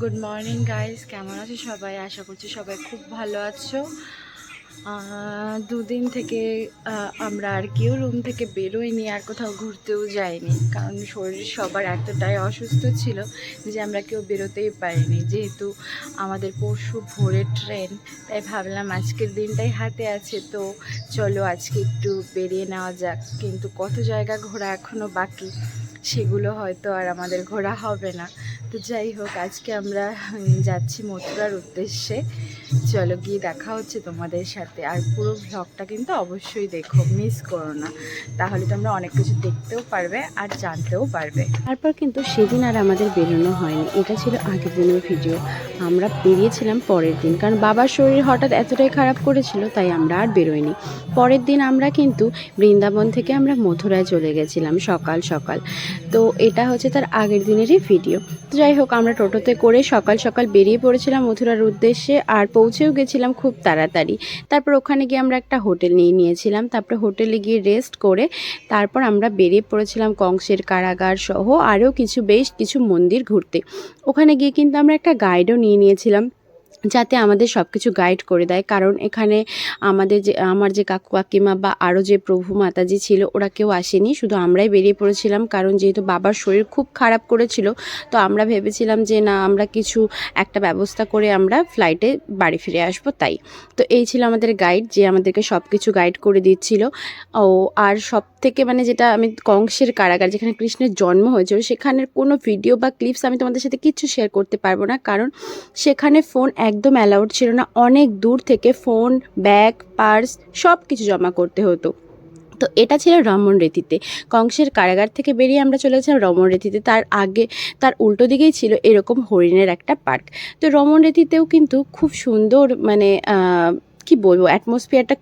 Good morning guys কেমন আছো সবাই? আশা করছি সবাই খুব ভালো আছো। দুদিন থেকে আমরা আর কেউ রুম থেকে বেরোইনি, আর কোথাও ঘুরতেও যাইনি। কারণ শরীর সবার এতটাই অসুস্থ ছিল যে আমরা কেউ বেরোতেই পারিনি। যেহেতু আমাদের পরশু ভোরের ট্রেন, তাই ভাবলাম আজকের দিনটাই হাতে আছে। তো চলো আজকে একটু বেরিয়ে নেওয়া যাক। কিন্তু কত জায়গা ঘোরা এখনও বাকি? সেগুলো হয়তো আর আমাদের ঘোরা হবে না। তো যাই হোক, আজকে আমরা যাচ্ছি মথুরার উদ্দেশ্যে। চলো গিয়ে দেখা হচ্ছে তোমাদের সাথে। আর পুরো ভ্লগটা কিন্তু অবশ্যই দেখো মিস করো না। তাহলে তোমরা অনেক কিছু দেখতেও পারবে আর জানতেও পারবে। তারপর কিন্তু সেদিন আর আমাদের বেরোনো হয়নি। এটা ছিল আগের দিনের ভিডিও আমরা বেরিয়েছিলাম পরের দিন। কারণ বাবার শরীর হঠাৎ এতটাই খারাপ করেছিল, তাই আমরা আর বেরোইনি। পরের দিন আমরা কিন্তু বৃন্দাবন থেকে আমরা মথুরায় চলে গেছিলাম সকাল সকাল। তো এটা হচ্ছে তার আগের দিনেরই ভিডিও যাই হোক, আমরা টোটোতে করে সকাল সকাল বেরিয়ে পড়েছিলাম মথুরার উদ্দেশ্যে আর পৌঁছেও গেছিলাম খুব তাড়াতাড়ি। তারপর ওখানে গিয়ে আমরা একটা হোটেল নিয়ে নিয়েছিলাম। তারপরে হোটেলে গিয়ে রেস্ট করে তারপর আমরা বেরিয়ে পড়েছিলাম কংসের কারাগার সহ আরও কিছু, বেশ কিছু মন্দির ঘুরতে। ওখানে গিয়ে কিন্তু আমরা একটা গাইডও নিয়ে নিয়েছিলাম। যাতে আমাদের সব কিছু গাইড করে দেয়। কারণ এখানে আমাদের যে, আমার যে কাকু কাকিমা বা আরও যে প্রভু মাতাজি ছিল, ওরা কেউ আসেনি। শুধু আমরাই বেরিয়ে পড়েছিলাম, কারণ যেহেতু বাবার শরীর খুব খারাপ করেছিল, তো আমরা ভেবেছিলাম যে, না, আমরা কিছু একটা ব্যবস্থা করে আমরা ফ্লাইটে বাড়ি ফিরে আসব। তাই। তো এই ছিল আমাদের গাইড যে আমাদেরকে সব কিছু গাইড করে দিচ্ছিল। ও, আর সব থেকে মানে যেটা আমি কংসের কারাগার, যেখানে কৃষ্ণের জন্ম হয়েছিল, সেখানের কোনো ভিডিও বা ক্লিপস আমি তোমাদের সাথে কিচ্ছু শেয়ার করতে পারব না। কারণ সেখানে ফোন একদম অ্যালাউড ছিল না। অনেক দূর থেকে ফোন ব্যাগ পার্স সব কিছু জমা করতে হতো। তো এটা ছিল রমন রীতিতে। কংসের কারাগার থেকে বেরিয়ে আমরা চলে গেছিলাম রমন রীতিতে। তার আগে, তার উল্টো দিকেই ছিল এরকম হরিণের একটা পার্ক তো রমন রীতিতেও কিন্তু খুব সুন্দর মানে কি বলব অ্যাটমসফিয়ারটা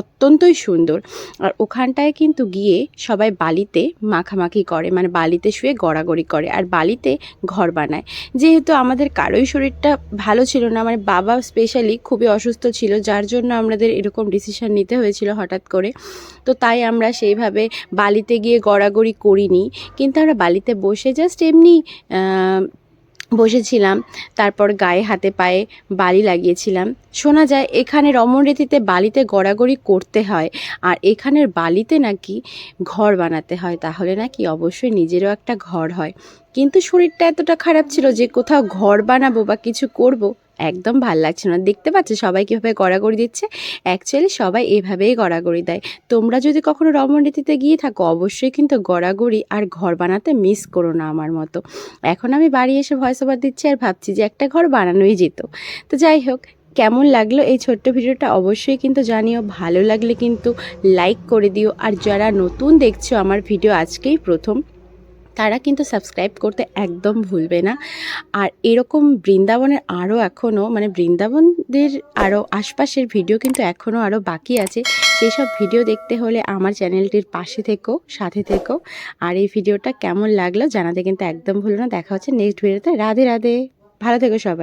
অত্যন্তই সুন্দর। আর ওখানটায় কিন্তু গিয়ে সবাই বালিতে মাখামাখি করে মানে বালিতে শুয়ে গড়াগড়ি করে আর বালিতে ঘর বানায়। যেহেতু আমাদের কারোই শরীরটা ভালো ছিল না মানে বাবা স্পেশালি খুবই অসুস্থ ছিল, যার জন্য আমাদের এরকম ডিসিশন নিতে হয়েছিল হঠাৎ করে। তো তাই আমরা সেইভাবে বালিতে গিয়ে গড়াগড়ি করিনি। কিন্তু আমরা বালিতে বসে জাস্ট এমনি বসেছিলাম, তারপর গায়ে হাতে পায়ে বালি লাগিয়েছিলাম। শোনা যায়, এখানে রমণরীতিতে বালিতে গড়াগড়ি করতে হয়, আর এখানের বালিতে নাকি ঘর বানাতে হয়, তাহলে নাকি অবশ্যই নিজেরও একটা ঘর হয়। কিন্তু শরীরটা এতটা খারাপ ছিল যে কোথাও ঘর বানাবো বা কিছু করব একদম ভালো লাগছে না। দেখতে পাচ্ছ সবাই কীভাবে গড়াগড়ি দিচ্ছে? অ্যাকচুয়ালি সবাই এভাবেই গড়াগড়ি দেয়। তোমরা যদি কখনো রমণরীতিতে গিয়ে থাকো, অবশ্যই কিন্তু গড়াগড়ি আর ঘর বানাতে মিস করো না আমার মতো। এখন আমি বাড়ি এসে ভয়েস ওভার দিচ্ছি আর ভাবছি যে একটা ঘর বানানোই যেত। তো যাই হোক, কেমন লাগল এই ছোট্ট ভিডিওটা অবশ্যই কিন্তু জানিও। ভালো লাগলে কিন্তু লাইক করে দিও। আর যারা নতুন দেখছ আমার ভিডিও আজকেই প্রথম। তারা কিন্তু সাবস্ক্রাইব করতে একদম ভুলবে না। আর এরকম বৃন্দাবনের আরও এখনও মানে বৃন্দাবনদের আরও আশপাশের ভিডিও কিন্তু এখনও আরও বাকি আছে। সেই সব ভিডিও দেখতে হলে আমার চ্যানেলটির পাশে থেকো, সাথে থেকো। আর এই ভিডিওটা কেমন লাগল জানাতে কিন্তু একদম ভুলো না। দেখা হচ্ছে নেক্সট ভিডিওতে রাধে রাধে। ভালো থেকো সবাই।